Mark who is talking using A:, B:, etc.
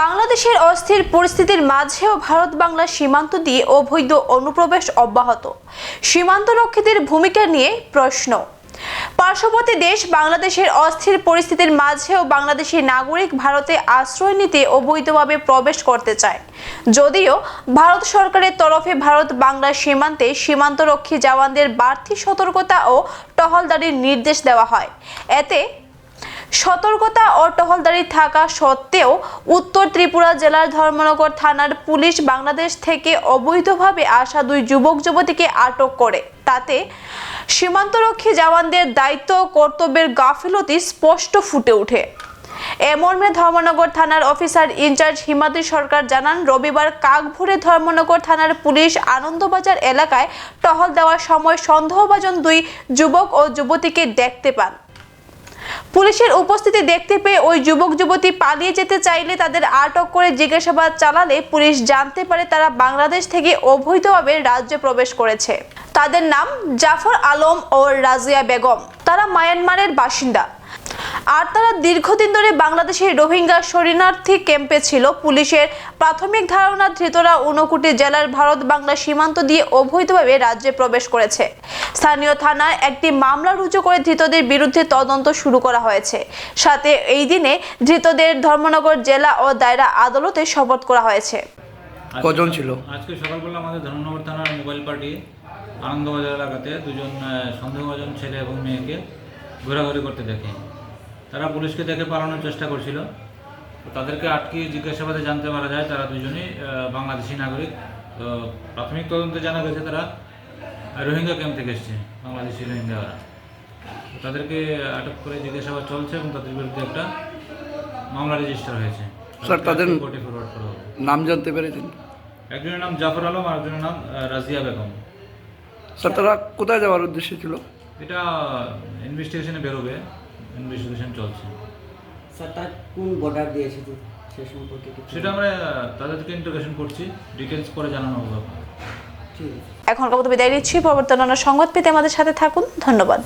A: বাংলাদেশের অস্থির পরিস্থিতির মাঝেও ভারত বাংলা সীমান্ত দিয়ে অবৈধ অনুপ্রবেশ অব্যাহত। সীমান্ত রক্ষীদের ভূমিকা নিয়ে প্রশ্ন। পার্শ্ববর্তী দেশ বাংলাদেশের অস্থির পরিস্থিতির মাঝেও বাংলাদেশি নাগরিক ভারতে আশ্রয় নিতে অবৈধভাবে প্রবেশ করতে চায়। যদিও ভারত সরকারের তরফে ভারত বাংলা সীমান্তে সীমান্তরক্ষী জওয়ানদের বাড়তি সতর্কতা ও টহলদারির নির্দেশ দেওয়া হয়। এতে সতর্কতা ও টহলদারি থাকা সত্ত্বেও উত্তর ত্রিপুরা জেলার ধর্মনগর থানার পুলিশ বাংলাদেশ থেকে অবৈধভাবে আসা দুই যুবক যুবতীকে আটক করে। তাতে সীমান্তরক্ষী জওয়ানদের দায়িত্ব কর্তব্যের গাফিলতি স্পষ্ট ফুটে ওঠে। এ মর্মে ধর্মনগর থানার অফিসার ইনচার্জ হিমাদ্রি সরকার জানান, রবিবার কাকভোরে ধর্মনগর থানার পুলিশ আনন্দবাজার এলাকায় টহল দেওয়ার সময় সন্দেহভাজন দুই যুবক ও যুবতীকে দেখতে পান। পুলিশের উপস্থিতি দেখতে পেয়ে ওই যুবক, যুবতী পালিয়ে যেতে চাইলে তাদের আটক করে জিজ্ঞাসাবাদ চালালে পুলিশ জানতে পারে তারা বাংলাদেশ থেকে অবৈধভাবে রাজ্যে প্রবেশ করেছে। তাদের নাম জাফর আলম ও রাজিয়া বেগম। তারা মায়ানমারের বাসিন্দা। আর তারা দীর্ঘদিন ধরে বাংলাদেশের রোহিঙ্গা শরণার্থী ক্যাম্পে ছিল। পুলিশের প্রাথমিক ধারণা ধৃতরা ঊনকোটি জেলার ভারত বাংলা সীমান্ত দিয়ে অবৈধভাবে রাজ্যে প্রবেশ করেছে। স্থানীয় থানায় একটি মামলা রুজু করে ধৃতদের বিরুদ্ধে তদন্ত শুরু করা হয়েছে। সাথে এই দিনে ধৃতদের ধর্মনগর জেলা ও দায়রা আদালতে শপথ করা হয়েছে।
B: কজন ছিল?
C: আজকে সকালবেলা আমাদের ধর্মনগর থানার মোবাইল পার্টি আনন্দবাজার এলাকাতে দুজন সন্দেহভাজন ছেলে এবং মেয়েকে ঘোরাঘুরি করতে দেখে। তারা পুলিশকে দেখে পালানোর চেষ্টা করছিল। তাদেরকে আটকে জিজ্ঞাসাবাদে জানতে পারা যায় তারা দুজনই বাংলাদেশি নাগরিক। তো প্রাথমিক তদন্তে জানা গেছে তারা রোহিঙ্গা ক্যাম্প থেকে এসছে বাংলাদেশি রোহিঙ্গারা। তাদেরকে আটক করে জিজ্ঞাসাবাদ চলছে এবং তাদের বিরুদ্ধে একটা মামলা রেজিস্টার হয়েছে।
B: স্যার, তাদের-
C: কোর্টে ফরওয়ার্ড করা হবে।
B: নাম জানতে পেরেছেন?
C: একজনের নাম জাফর আলম আর একজনের নাম রাজিয়া বেগম।
B: স্যার তারা কোথায় যাওয়ার উদ্দেশ্য ছিল?
C: এটা ইনভেস্টিগেশনে বেরোবে। ইনভেস্টিগেশন চলছে।
D: স্যার তার কোন বর্ডার দিয়ে এসেছে সে সম্পর্কে
C: সেটা আমরা তাদেরকে ইন্টারোগেশন করছি। ডিটেলস পরে জানানো হবে এখন
D: ঠিক
A: এখনকার মতো বিদায় নিচ্ছি। পরবর্তী অন্যান্য সংবাদ পেতে আমাদের সাথে থাকুন। ধন্যবাদ।